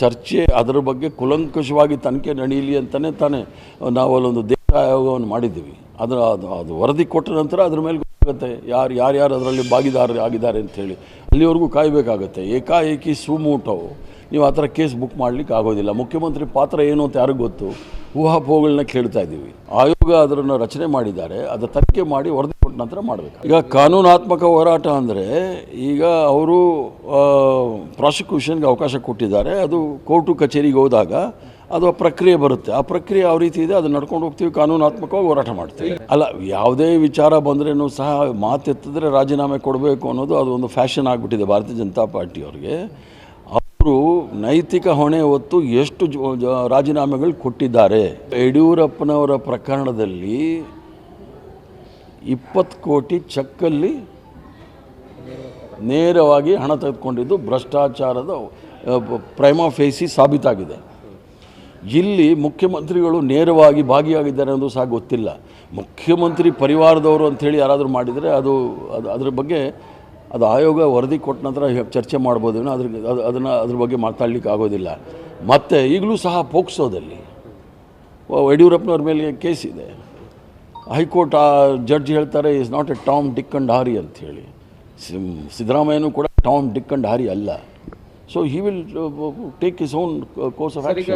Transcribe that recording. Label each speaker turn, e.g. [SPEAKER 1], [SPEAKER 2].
[SPEAKER 1] ಚರ್ಚೆ ಅದರ ಬಗ್ಗೆ ಕುಲಂಕುಷವಾಗಿ ತನಿಖೆ ನಡೆಯಲಿ ಅಂತಲೇ ತಾನೇ ನಾವು ಅಲ್ಲೊಂದು ದೇಶ ಆಯೋಗವನ್ನು ಮಾಡಿದ್ದೀವಿ. ಅದರ ಅದು ಅದು ವರದಿ ಕೊಟ್ಟ ನಂತರ ಅದ್ರ ಮೇಲೆ ಗೊತ್ತಾಗುತ್ತೆ ಯಾರು ಯಾರ್ಯಾರು ಅದರಲ್ಲಿ ಭಾಗಿದಾರ ಆಗಿದ್ದಾರೆ ಅಂಥೇಳಿ ಅಲ್ಲಿವರೆಗೂ ಕಾಯಬೇಕಾಗತ್ತೆ. ಏಕಾಏಕಿ ಸುಮೂಟವು. ನೀವು ಆ ಥರ ಕೇಸ್ ಬುಕ್ ಮಾಡಲಿಕ್ಕೆ ಆಗೋದಿಲ್ಲ. ಮುಖ್ಯಮಂತ್ರಿ ಪಾತ್ರ ಏನು ಅಂತ ಯಾರಿಗೂ ಗೊತ್ತು. ಊಹಾಪೋಹಗಳನ್ನ ಕೇಳ್ತಾ ಇದ್ದೀವಿ. ಆಯೋಗ ಅದನ್ನು ರಚನೆ ಮಾಡಿದ್ದಾರೆ. ಅದು ತನಿಖೆ ಮಾಡಿ ವರದಿ ನಂತರ ಮಾಡಬೇಕು. ಈಗ ಕಾನೂನಾತ್ಮಕ ಹೋರಾಟ ಅಂದರೆ ಈಗ ಅವರು ಪ್ರಾಸಿಕ್ಯೂಷನ್ಗೆ ಅವಕಾಶ ಕೊಟ್ಟಿದ್ದಾರೆ. ಅದು ಕೋರ್ಟು ಕಚೇರಿಗೆ ಹೋದಾಗ ಅದು ಪ್ರಕ್ರಿಯೆ ಬರುತ್ತೆ. ಆ ಪ್ರಕ್ರಿಯೆ ಯಾವ ರೀತಿ ಇದೆ ಅದು ನಡ್ಕೊಂಡು ಹೋಗ್ತೀವಿ, ಕಾನೂನಾತ್ಮಕವಾಗಿ ಹೋರಾಟ ಮಾಡ್ತೀವಿ. ಅಲ್ಲ, ಯಾವುದೇ ವಿಚಾರ ಬಂದ್ರೂ ಸಹ ಮಾತೆತ್ತಿದ್ರೆ ರಾಜೀನಾಮೆ ಕೊಡಬೇಕು ಅನ್ನೋದು ಅದು ಒಂದು ಫ್ಯಾಷನ್ ಆಗಿಬಿಟ್ಟಿದೆ ಭಾರತೀಯ ಜನತಾ ಪಾರ್ಟಿಯವ್ರಿಗೆ ಅವರು ನೈತಿಕ ಹೊಣೆ ಹೊತ್ತು ಎಷ್ಟು ರಾಜೀನಾಮೆಗಳು ಕೊಟ್ಟಿದ್ದಾರೆ. ಯಡಿಯೂರಪ್ಪನವರ ಪ್ರಕರಣದಲ್ಲಿ ಇಪ್ಪತ್ತು ಕೋಟಿ ಚೆಕ್ಕಲ್ಲಿ ನೇರವಾಗಿ ಹಣ ತೆಗೆದುಕೊಂಡಿದ್ದು ಭ್ರಷ್ಟಾಚಾರದ ಪ್ರೈಮ ಫೇಸಿ ಸಾಬೀತಾಗಿದೆ. ಇಲ್ಲಿ ಮುಖ್ಯಮಂತ್ರಿಗಳು ನೇರವಾಗಿ ಭಾಗಿಯಾಗಿದ್ದಾರೆ ಅನ್ನೋದು ಸಹ ಗೊತ್ತಿಲ್ಲ. ಮುಖ್ಯಮಂತ್ರಿ ಪರಿವಾರದವರು ಅಂಥೇಳಿ ಯಾರಾದರೂ ಮಾಡಿದರೆ ಅದು ಅದು, ಅದ್ರ ಬಗ್ಗೆ ಅದು ಆಯೋಗ ವರದಿ ಕೊಟ್ಟ ನಂತರ ಚರ್ಚೆ ಮಾಡ್ಬೋದೇನೋ ಅದ್ರ, ಅದು, ಅದನ್ನು ಅದ್ರ ಬಗ್ಗೆ ಮಾತಾಡ್ಲಿಕ್ಕೆ ಆಗೋದಿಲ್ಲ. ಮತ್ತು ಈಗಲೂ ಸಹ ಪೋಕ್ಸೋದಲ್ಲಿ. ಯಡಿಯೂರಪ್ಪನವ್ರ ಮೇಲೆ ಕೇಸ್ ಇದೆ. ಹೈಕೋರ್ಟ್ ಆ ಜಡ್ಜ್ ಹೇಳ್ತಾರೆ is not a Tom Dick and Harry ಹೇಳಿ. ಸಿದ್ದರಾಮಯ್ಯನೂ ಕೂಡ ಟಾಮ್ ಡಿಕ್ ಅಂಡ್ ಹಾರಿ ಅಲ್ಲ. So he will take his own course of action